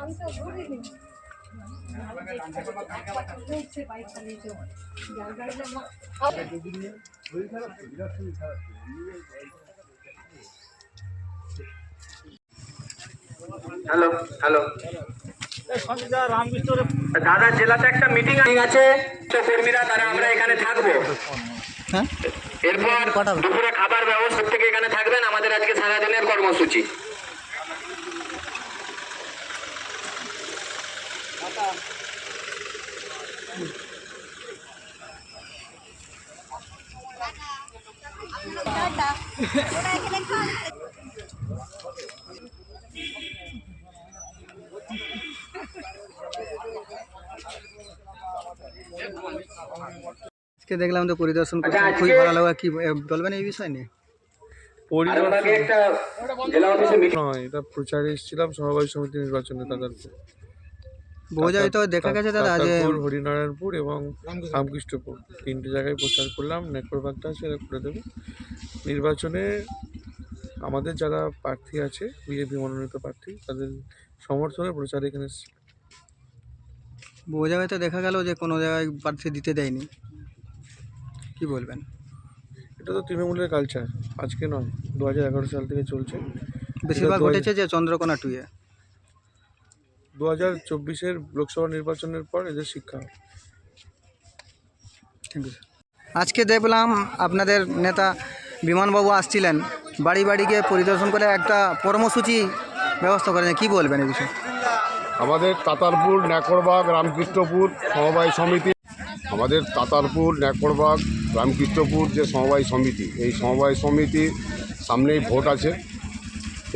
আমি তো ঘুরিনি। Hello hello দাদা জেলাতে একটা মিটিং আছে। তো কর্মীরা তারা আমরা এখানে থাকব। এরপর দুপুরে খাবার ব্যবস্থা থেকে এখানে থাকবেন। আমাদের আজকে সারাদিনের কর্মসূচি। আজকে দেখলাম তো পরিদর্শন করতে আচ্ছা, খুবই ভালো লাগা কি বলবেন এই বিষয় নিয়ে? নয় এটা প্রচারে এসেছিলাম সমবায় সমিতি নির্বাচনে তাদারপুর বোঝাই তো দেখা গেছে দাদা যে হরিনারায়ণপুর এবং রামকৃষ্ণপুর। তিনটে জায়গায় প্রচার করলাম নেটওয়ার্কটা আছে এরা করে দেবে। নির্বাচনে আমাদের যারা প্রার্থী আছে বিজেপি মনোনীত প্রার্থী তাদের সমর্থনে প্রচার এখানে এসেছিল বোঝা তো দেখা গেল যে কোনো জায়গায় প্রার্থী দিতে দেয়নি। কি বলবেন? এটা তো তৃণমূলের কালচার আজকে নয় দু হাজার এগারো সাল থেকে চলছে। বেশিরভাগ ঘটেছে যে চন্দ্রকোনা টুয়ে দু হাজার চব্বিশের লোকসভা নির্বাচনের পর এদের শিক্ষা থ্যাংক ইউ আজকে দেখলাম আপনাদের নেতা বিমানবাবু আসছিলেন। বাড়ি বাড়ি গিয়ে পরিদর্শন করে একটা কর্মসূচি ব্যবস্থা করেন। কি বলবেন এই বিষয়ে? আমাদের তাতারপুর ন্যাকড়বাগ রামকৃষ্ণপুর সমবায় সমিতি। আমাদের তাতারপুর ন্যাকড়বাগ রামকৃষ্ণপুর যে সমবায় সমিতি এই সমবায় সমিতি সামনেই ভোট আছে।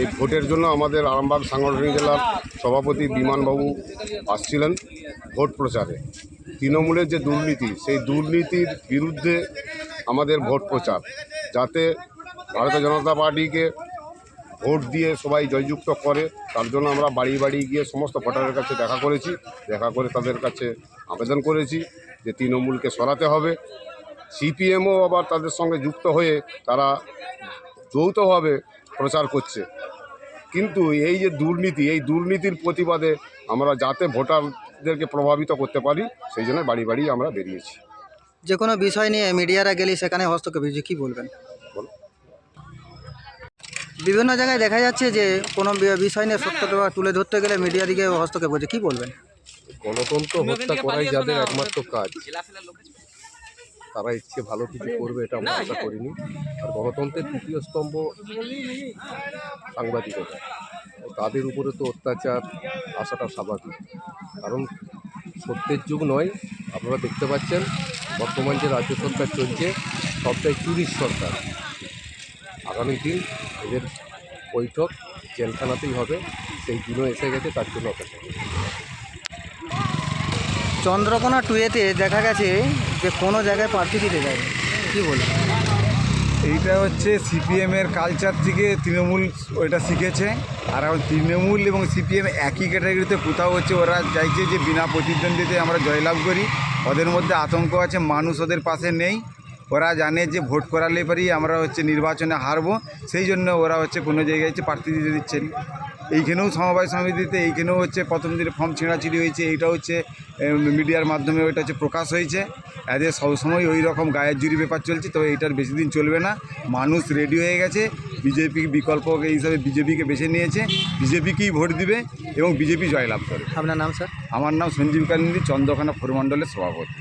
এই ভোটের জন্য আমাদের আরামবাগ সাংগঠনিক জেলার সভাপতি বিমানবাবু আসছিলেন ভোট প্রচারে। তৃণমূলের যে দুর্নীতি, সেই দুর্নীতির বিরুদ্ধে আমাদের ভোট প্রচার, যাতে ভারতীয় জনতা পার্টিকে ভোট দিয়ে সবাই জয়যুক্ত করে, তার জন্য আমরা বাড়ি বাড়ি গিয়ে সমস্ত ভোটারের কাছে দেখা করেছি। দেখা করে তাদের কাছে আবেদন করেছি যে তৃণমূলকে সরাতে হবে। সিপিএমও আবার তাদের সঙ্গে যুক্ত হয়ে তারা যৌথভাবে প্রচার করছে। কিন্তু এই যে দুর্নীতি এই দুর্নীতির প্রতিবাদে আমরা যাতে ভোটারদেরকে প্রভাবিত করতে পারি সেই জন্য বাড়ি বাড়ি আমরা বেরিয়েছি। যে কোনো বিষয় নিয়ে মিডিয়ারা গেলে সেখানে হস্তক্ষেপ। হয়েছে কী বলবেন? বলো। বিভিন্ন জায়গায় দেখা যাচ্ছে যে কোনো বিষয় নিয়ে সত্যতা তুলে ধরতে গেলে মিডিয়া দিকে হস্তক্ষেপ করছে। কী বলবেন? গণতন্ত্র হত্যা করাই যাদের একমাত্র কাজ। তারা ইচ্ছে ভালো কিছু করবে এটা আমরা আশা করিনি। আর গণতন্ত্রের তৃতীয় স্তম্ভ সাংবাদিকতা। তাদের উপরে তো অত্যাচার আসাটা স্বাভাবিক। কারণ সত্যের যুগ নয় আপনারা দেখতে পাচ্ছেন বর্তমান যে রাজ্য সরকার চলছে সবটাই চুরির সরকার। আগামী দিন এদের বৈঠক জেলখানাতেই হবে সেই দিনও এসে গেছে তার জন্য অপেক্ষা। চন্দ্রকোনা টুয়েতে দেখা গেছে যে কোনো জায়গায় প্রার্থী দিতে যায়। কী বলব? এইটা হচ্ছে সিপিএমের কালচার থেকে তৃণমূল ওইটা শিখেছে। আর তৃণমূল এবং সিপিএম একই ক্যাটাগরিতে কোথাও হচ্ছে ওরা চাইছে যে বিনা প্রতিদ্বন্দ্বিতে আমরা জয়লাভ করি। ওদের মধ্যে আতঙ্ক আছে, মানুষ ওদের পাশে নেই। ওরা জানে যে ভোট করালে পারি আমরা হচ্ছে নির্বাচনে হারবো সেই জন্য ওরা হচ্ছে কোনো জায়গায় হচ্ছে প্রার্থী দিতে দিচ্ছেন। এইখানেও সমবায় সমিতিতে এইখানেও হচ্ছে প্রথম দিনে ফর্ম ছিঁড়াছিঁড়ি হয়েছে এইটা হচ্ছে মিডিয়ার মাধ্যমে ওইটা হচ্ছে প্রকাশ হয়েছে। এদের সবসময় ওই রকম গায়ের জুরি ব্যাপার চলছে তবে এটার বেশি দিন চলবে না। মানুষ রেডি হয়ে গেছে বিজেপি বিকল্প হিসাবে বিজেপিকে বেছে নিয়েছে বিজেপিকেই ভোট দিবে এবং বিজেপি জয়লাভ করে আপনার নাম স্যার? আমার নাম সঞ্জীব কান্দি চন্দ্রখানা ফরমণ্ডলের সভাপতি।